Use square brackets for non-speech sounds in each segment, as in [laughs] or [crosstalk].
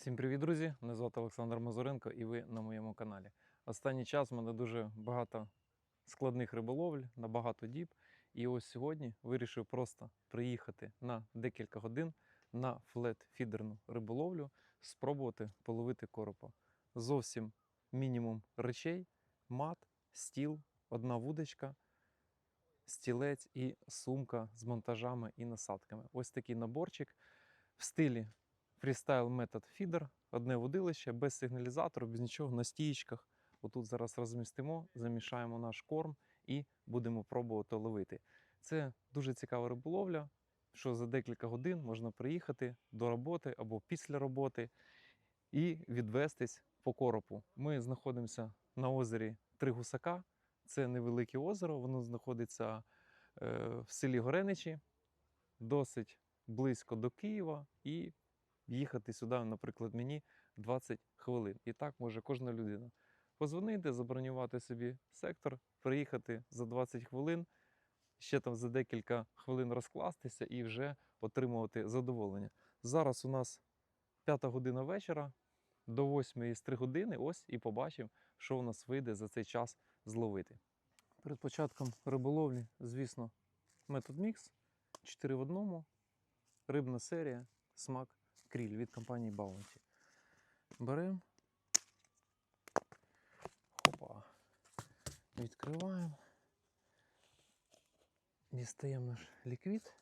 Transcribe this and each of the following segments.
Всім привіт, друзі! Мене звати Олександр Мазуренко і ви на моєму каналі. Останній час в мене дуже багато складних риболовль на багато діб. І ось сьогодні вирішив просто приїхати на декілька годин на флет-фідерну риболовлю, спробувати половити коропа. Зовсім мінімум речей: мат, стіл, одна вудочка, стілець і сумка з монтажами і насадками. Ось такий наборчик в стилі фрістайл метод фідер, одне водилище, без сигналізатору, без нічого, на стієчках. Отут зараз розмістимо, замішаємо наш корм і будемо пробувати ловити. Це дуже цікава риболовля, що за декілька годин можна приїхати до роботи або після роботи і відвестись по коропу. Ми знаходимося на озері Три Гусака. Це невелике озеро, воно знаходиться е, в селі Гореничі, досить близько до Києва. І їхати сюди, наприклад, мені 20 хвилин. І так може кожна людина. Позвонити, забронювати собі сектор, приїхати за 20 хвилин, ще там за декілька хвилин розкластися і вже отримувати задоволення. Зараз у нас п'ята година вечора, до 8 з 3 години. Ось і побачимо, що у нас вийде за цей час зловити. Перед початком риболовлі, звісно, метод мікс 4 в одному, рибна серія, смак кріль від компанії Bounty. Беремо. Хопа. Відкриваємо. Дістаємо наш ліквід.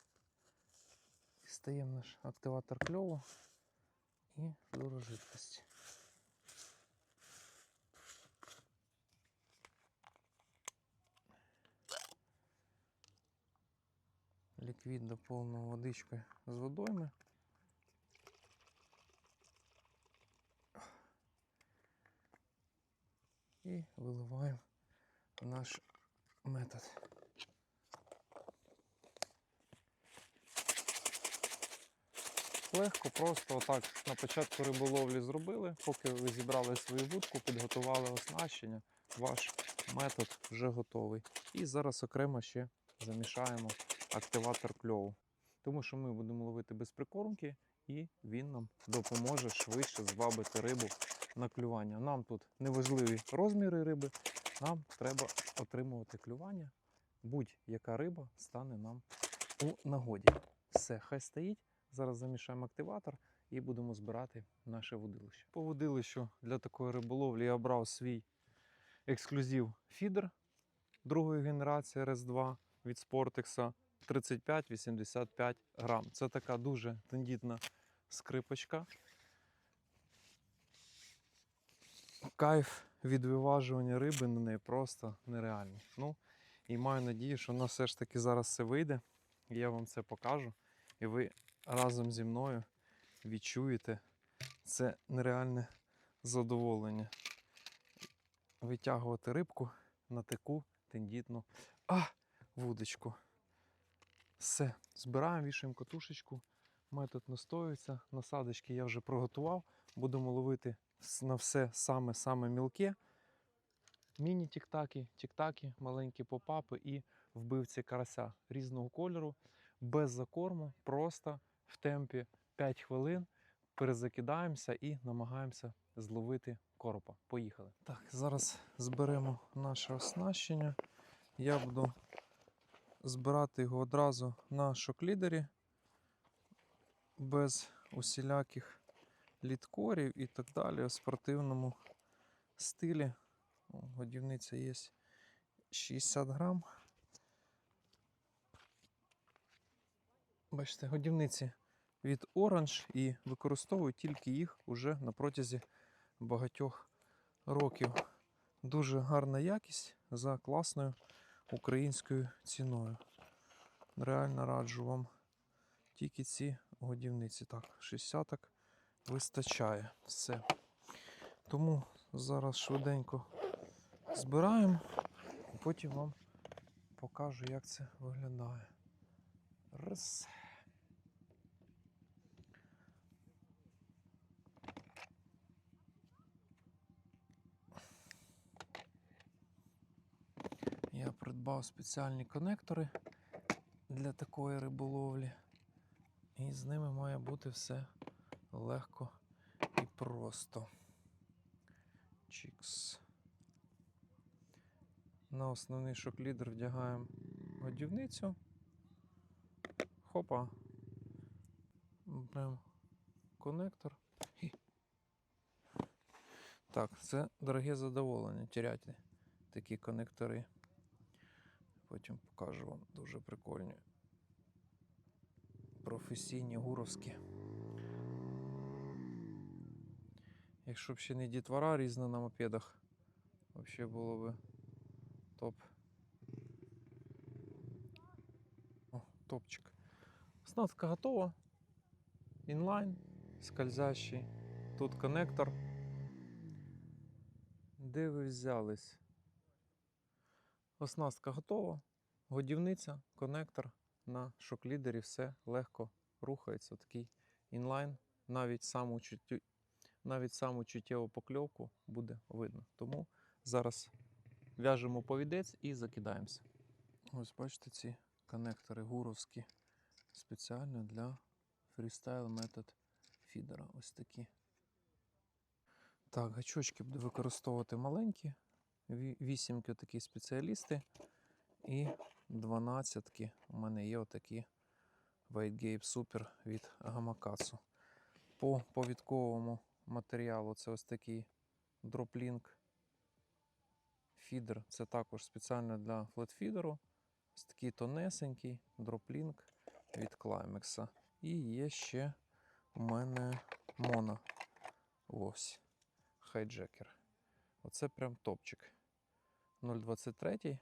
Дістаємо наш активатор кльову і жидкості. Ліквід доповнив водичкою з водойми. І виливаємо в наш метод. Легко, просто отак на початку риболовлі зробили, поки ви зібрали свою вудку, підготували оснащення, ваш метод вже готовий. І зараз окремо ще замішаємо активатор кльову. Тому що ми будемо ловити без прикормки, і він нам допоможе швидше звабити рибу на клювання. Нам тут неважливі розміри риби, нам треба отримувати клювання. Будь-яка риба стане нам у нагоді. Все, хай стоїть. Зараз замішаємо активатор і будемо збирати наше водилище. По водилищу для такої риболовлі я обрав свій ексклюзив фідер другої генерації RS2 від Sportex 35-85 грам. Це така дуже тендітна скрипочка. Кайф від виважування риби на неї просто нереальний. Ну, і маю надію, що воно все ж таки зараз все вийде. І я вам це покажу. І ви разом зі мною відчуєте це нереальне задоволення. Витягувати рибку на таку тендітну а, вудочку. Все, збираємо, вішаємо катушечку. Метод настоюється. Насадочки я вже приготував. Будемо ловити на все саме-саме мілке. Міні-тіктаки, тіктаки, маленькі попапи і вбивці карася різного кольору, без закорму, просто в темпі 5 хвилин перезакидаємося і намагаємося зловити коропа. Поїхали. Так, зараз зберемо наше оснащення. Я буду збирати його одразу на шоклідері без усіляких літкорів і так далі у спортивному стилі. Годівниця є 60 грам. Бачите, годівниці від Orange і використовую тільки їх уже на протязі багатьох років. Дуже гарна якість за класною українською ціною. Реально раджу вам тільки ці годівниці. Так, 60 вистачає все. Тому зараз швиденько збираємо, потім вам покажу, як це виглядає. Раз. Я придбав спеціальні конектори для такої риболовлі. І з ними має бути все легко і просто. Чікс. На основний шок-лідер вдягаємо годівницю. Хопа. Прям конектор. Хі. Так, це дороге задоволення тіряти такі конектори. Потім покажу вам дуже прикольні. Професійні гуровські. Якщо б ще не дітвора різна на мопедах, взагалі було би топ. О, топчик. Оснастка готова. Інлайн, скользящий. Тут коннектор. Де ви взялись? Оснастка готова. Годівниця, коннектор на шок-лідері, все легко рухається. Такий інлайн. Навіть чуттю... навіть саму чуттєву покльовку буде видно. Тому зараз в'яжемо повідець і закидаємося. Ось бачите ці коннектори гуровські спеціально для фрістайл метод фідера. Ось такі. Так, гачочки буду використовувати маленькі. Вісімки такі спеціалісти. І дванадцятки. У мене є отакі White Gape Super від Gamakatsu. По повідковому матеріалу це ось такий дроплінк фідер. Це також спеціально для флетфідеру. Ось такий тонесенький дроплінк від Climax. І є ще у мене моно. Ось. Хайджекер. Оце прям топчик. 0,23.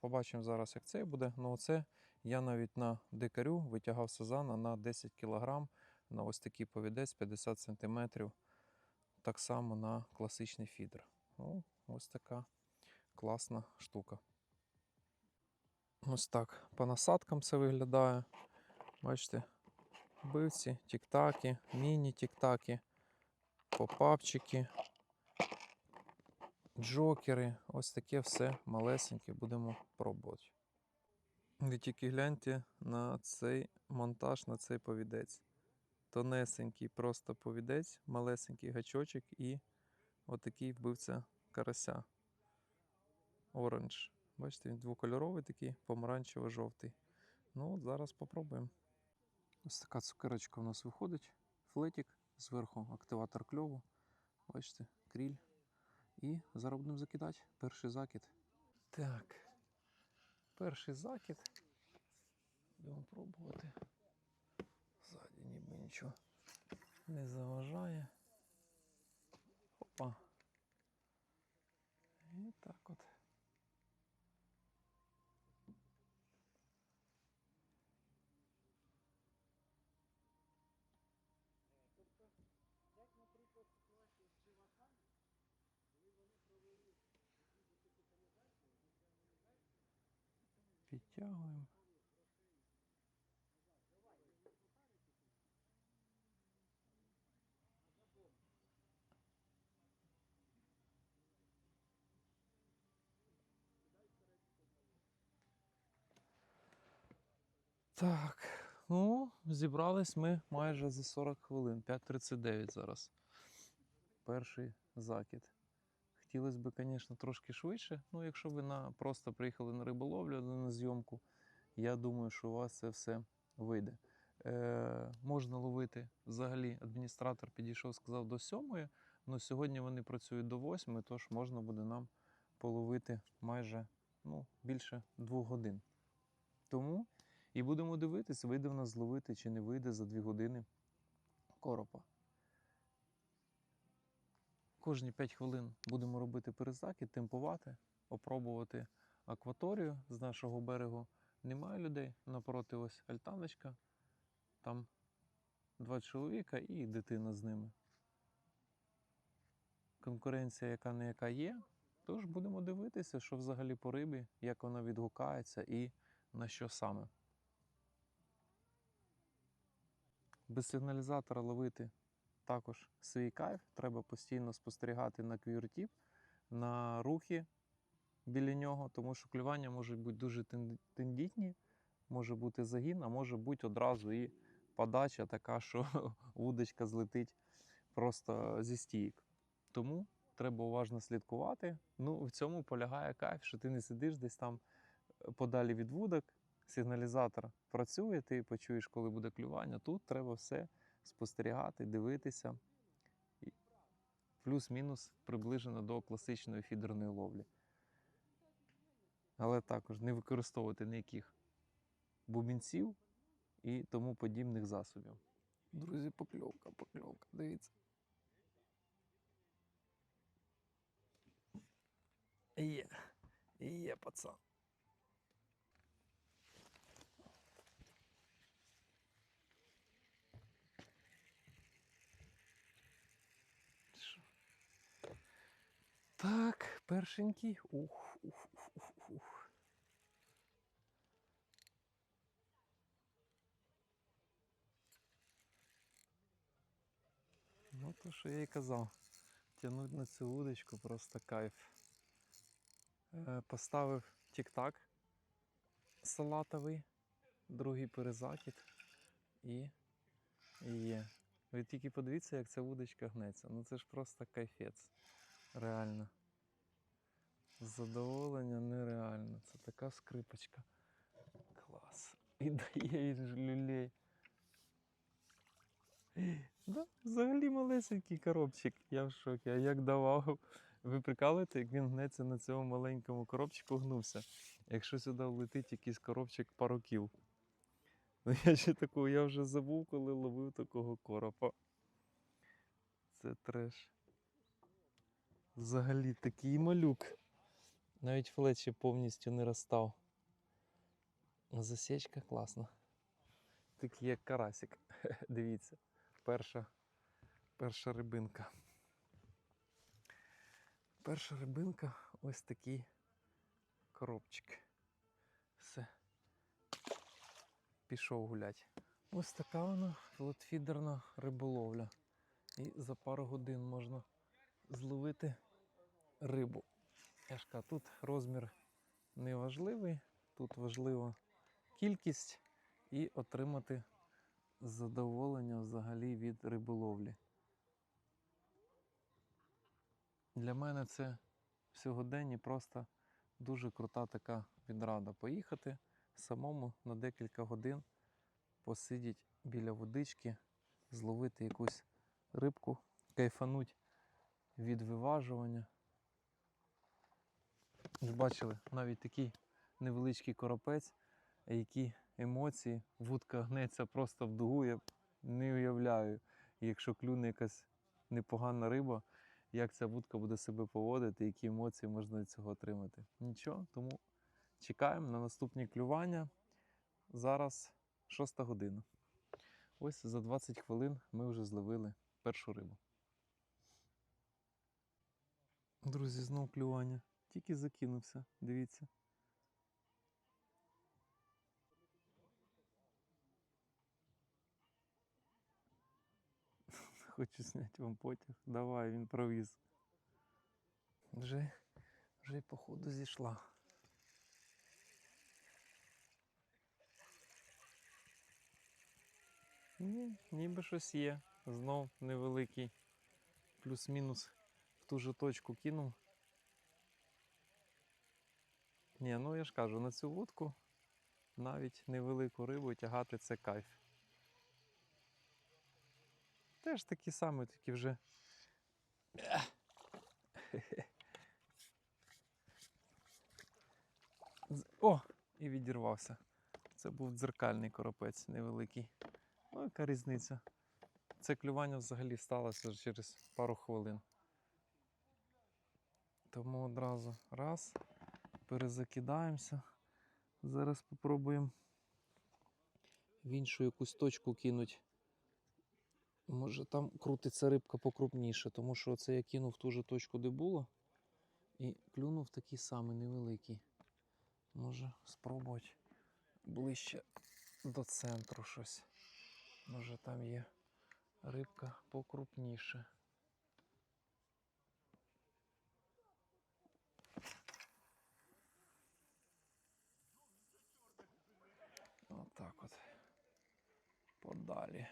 Побачимо зараз, як цей буде. Ну, оце я навіть на дикарю витягав сазана на 10 кг на ось такий повідець 50 см. Так само на класичний фідер. Ну, ось така класна штука. Ось так по насадкам це виглядає. Бачите, бивці, тік-таки, міні-тік-таки, попапчики, джокери. Ось таке все малесеньке будемо пробувати. Ви тільки гляньте на цей монтаж, на цей повідець. Тонесенький просто повідець, малесенький гачочок і отакий вбивця карася. Оранж. Бачите, він двокольоровий такий, помаранчево-жовтий. Ну, от зараз попробуємо. Ось така цукерочка у нас виходить. Флетик, зверху активатор кльову. Бачите, кріль. І зараз будемо закидати. Перший закид. Так. Перший закид. Будемо пробувати. Нічого не заважає. Опа. І так от. Підтягуємо. Так, ну, зібрались ми майже за 40 хвилин, 5.39 зараз. Перший закид. Хотілося б, звісно, трошки швидше. Ну, якщо ви на, просто приїхали на риболовлю, на зйомку, я думаю, що у вас це все вийде. Е, можна ловити взагалі. Адміністратор підійшов, сказав до сьомої, але сьогодні вони працюють до восьми, тож можна буде нам половити майже ну, більше двох годин. Тому і будемо дивитись, вийде в нас зловити чи не вийде за дві години коропа. Кожні 5 хвилин будемо робити перезакид, темпувати, опробувати акваторію з нашого берегу. Немає людей. Напроти ось альтаночка. Там два чоловіка і дитина з ними. Конкуренція, яка не яка є. Тож будемо дивитися, що взагалі по рибі, як вона відгукається і на що саме. Без сигналізатора ловити також свій кайф. Треба постійно спостерігати на квіртіп, на рухи біля нього, тому що клювання можуть бути дуже тен- тендітні, може бути загін, а може бути одразу і подача така, що [laughs] вудочка злетить просто зі стійок. Тому треба уважно слідкувати. Ну, в цьому полягає кайф, що ти не сидиш десь там е, подалі від вудок, сигналізатор працює, ти почуєш, коли буде клювання. Тут треба все спостерігати, дивитися. Плюс-мінус приближено до класичної фідерної ловлі. Але також не використовувати ніяких бубінців і тому подібних засобів. Друзі, покльовка, покльовка, дивіться. Є, є, пацан. Так, першенький. Ух, ух, ух, ух, ух. Ну, то, що я і казав. Тягнуть на цю удочку просто кайф. Е, Поставив тік-так салатовий, другий перезакид і, і є. Ви тільки подивіться, як ця вудочка гнеться. Ну це ж просто кайфець. Реально. Задоволення нереально. Це така скрипочка. Клас. І дає їй ж люлей. Да, взагалі малесенький коробчик. Я в шокі. А як давав? Ви прикалуєте, як він гнеться на цьому маленькому коробчику гнувся. Якщо сюди влетить якийсь коробчик пару кіл. Ну я ще такого, я вже забув, коли ловив такого коропа. Це треш. Взагалі такий малюк. Навіть флет повністю не розстав. Засічка класна. Такий як карасик. [laughs] Дивіться. Перша, перша рибинка. Перша рибинка ось такий коробчик. Все. Пішов гулять. Ось така вона флотфідерна риболовля. І за пару годин можна зловити рибу. Я тут розмір не важливий, тут важлива кількість і отримати задоволення взагалі від риболовлі. Для мене це в сьогоденні просто дуже крута така відрада. Поїхати самому на декілька годин, посидіти біля водички, зловити якусь рибку, кайфануть від виважування. Ви ж бачили, навіть такий невеличкий коропець, які емоції, вудка гнеться просто в дугу, я не уявляю. Якщо клюне якась непогана риба, як ця вудка буде себе поводити, які емоції можна від цього отримати. Нічого, тому чекаємо на наступні клювання. Зараз 6 година. Ось за 20 хвилин ми вже зловили першу рибу. Друзі, знов клювання. Тільки закинувся, дивіться. [laughs] Хочу зняти вам потяг. Давай, він провіз. Вже, вже походу зійшла. Ні, ніби щось є. Знов невеликий. Плюс-мінус ту же точку кинув. Ні, ну я ж кажу, на цю вудку навіть невелику рибу тягати це кайф. Теж такі самі, тільки вже. О! І відірвався. Це був дзеркальний коропець невеликий. Ну, яка різниця? Це клювання взагалі сталося через пару хвилин. Тому одразу раз, перезакидаємося. Зараз спробуємо в іншу якусь точку кинуть. Може там крутиться рибка покрупніше, тому що це я кинув в ту же точку, де було, і клюнув такий самий невеликий. Може спробувати ближче до центру щось. Може там є рибка покрупніше. далі.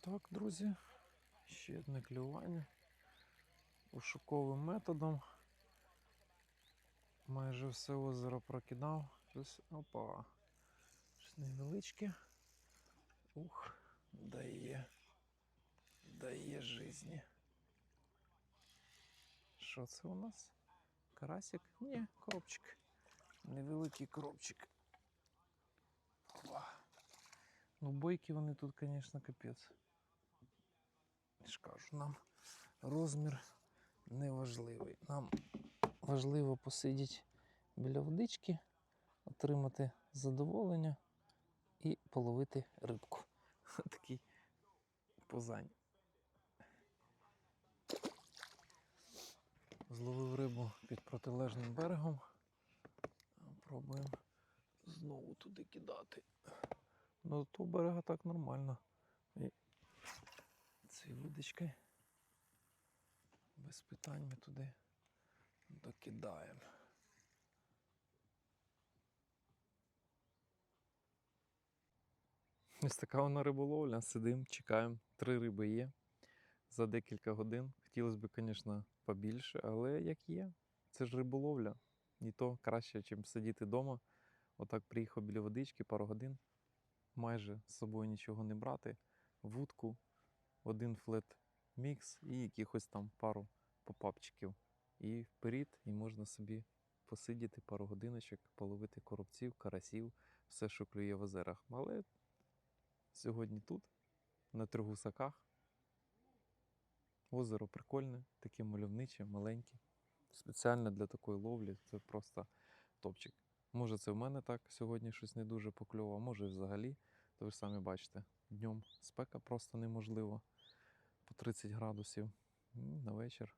Так, друзі, ще одне клювання пошуковим методом. Майже все озеро прокидав. Щось опа. Щось невеличке. Ух, дає. Дає житті. Що це у нас? Карасик? Ні, коробчик. Невеликий коробчик. Опа. Ну, бойки вони тут, звісно, капець. Ж кажу, нам розмір не важливий. Нам важливо посидіти біля водички, отримати задоволення і половити рибку. [laughs] Такий позань. Зловив рибу під протилежним берегом. Пробуємо знову туди кидати. Ну, то берега так нормально. І цією вудочкою без питань ми туди докидаємо. Ось така вона риболовля. Сидимо, чекаємо. Три риби є за декілька годин. Хотілося б, звісно, побільше, але як є, це ж риболовля. І то краще, ніж сидіти вдома. Отак приїхав біля водички пару годин, майже з собою нічого не брати, вудку, один флет мікс і якихось там пару попапчиків. І вперед, і можна собі посидіти пару годиночок, половити коробців, карасів, все, що клює в озерах. Але сьогодні тут, на трьох гусаках. Озеро прикольне, таке мальовниче, маленьке. Спеціально для такої ловлі це просто топчик. Може, це в мене так сьогодні щось не дуже покльово, а може взагалі. То ви ж самі бачите, днем спека просто неможливо по 30 градусів. На вечір.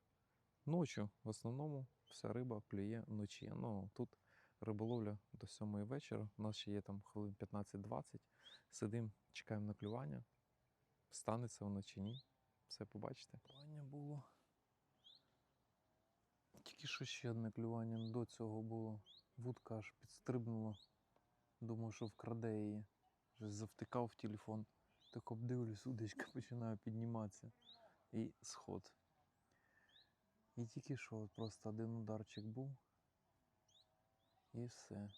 Ночі в основному вся риба клює вночі. Ну тут риболовля до 7 вечора. У нас ще є там хвилин 15-20. Сидимо, чекаємо на клювання. Станеться воно чи ні. Все побачите. Клювання було. Тільки що ще одне клювання до цього було. Вудка аж підстрибнула. Думав, що вкраде її. Вже завтикав в телефон. Так обдивлюсь, удочка [laughs] починає підніматися. І сход. І тільки що просто один ударчик був. І все.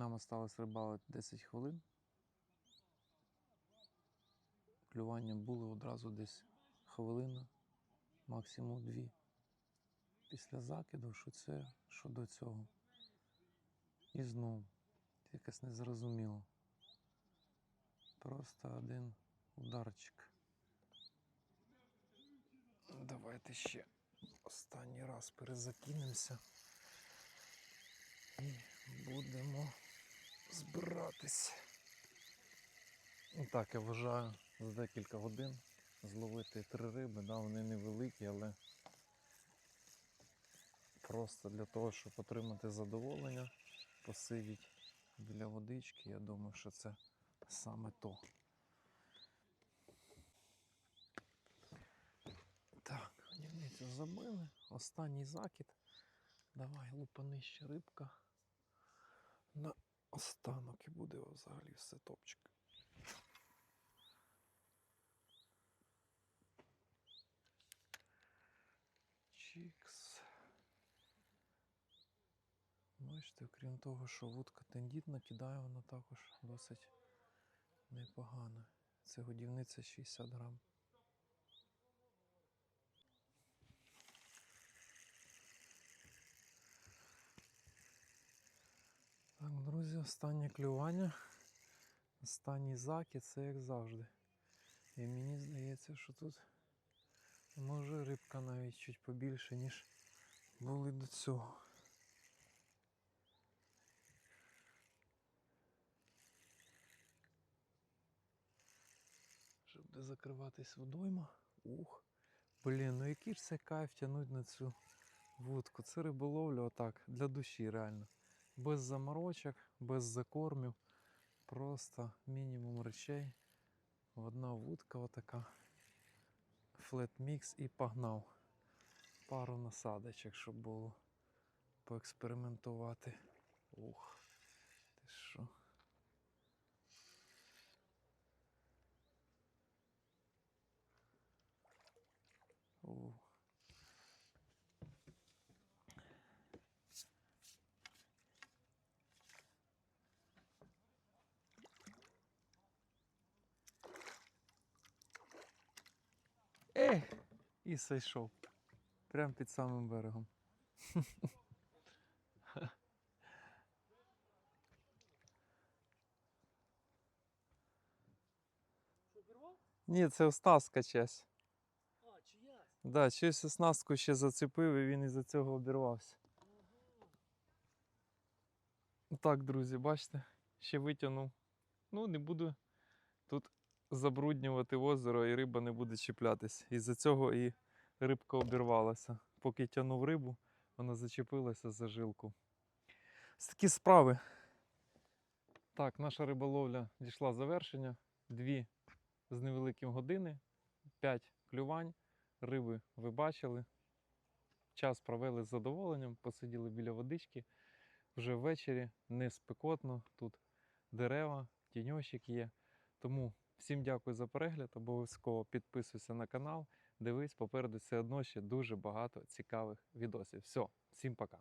Нам осталось рибалити 10 хвилин. Клювання були одразу десь хвилина, максимум дві. Після закиду, що це, що до цього. І знову якось незрозуміло. Просто один ударчик. Давайте ще останній раз перезакинемося і будемо збиратись. Так, я вважаю, за декілька годин зловити три риби. Да, вони невеликі, але просто для того, щоб отримати задоволення, посидіти біля водички, я думаю, що це саме то. Так, гнівницю забили. Останній закид. Давай, лупани ще рибка. На останок і буде взагалі все топчик. Чікс. Бачите, окрім того, що вудка тендітна, кидає вона також досить непогано. Це годівниця 60 грам. Так, друзі, останнє клювання. Останній закид, це як завжди. І мені здається, що тут може рибка навіть чуть побільше, ніж були до цього. Щоб де закриватись водойма. Ух. Блін, ну який ж це кайф тягнуть на цю вудку. Це риболовля отак, для душі реально. Без заморочок, без закормів. Просто мінімум речей. Одна вудка отака. флетмікс і погнав. пару насадочок, щоб було поекспериментувати. Ух, ти що? І зайшов. Прямо під самим берегом. [laughs] Ні, це оснастка чась. А, чиясь. Да, чись оснастку ще зацепив і він із-за цього обірвався. Так, друзі, бачите, ще витягнув. Ну, не буду тут забруднювати озеро і риба не буде чіплятись. Із-за цього і рибка обірвалася. Поки тягнув рибу, вона зачепилася за жилку. Такі справи. Так, наша риболовля дійшла завершення. Дві з невеликим години, п'ять клювань. Риби ви бачили. Час провели з задоволенням, посиділи біля водички. Вже ввечері не спекотно, тут дерева, тіньочок є. Тому всім дякую за перегляд. Обов'язково підписуйся на канал. Дивись, попереду все одно ще дуже багато цікавих відосів. Все, всім пока.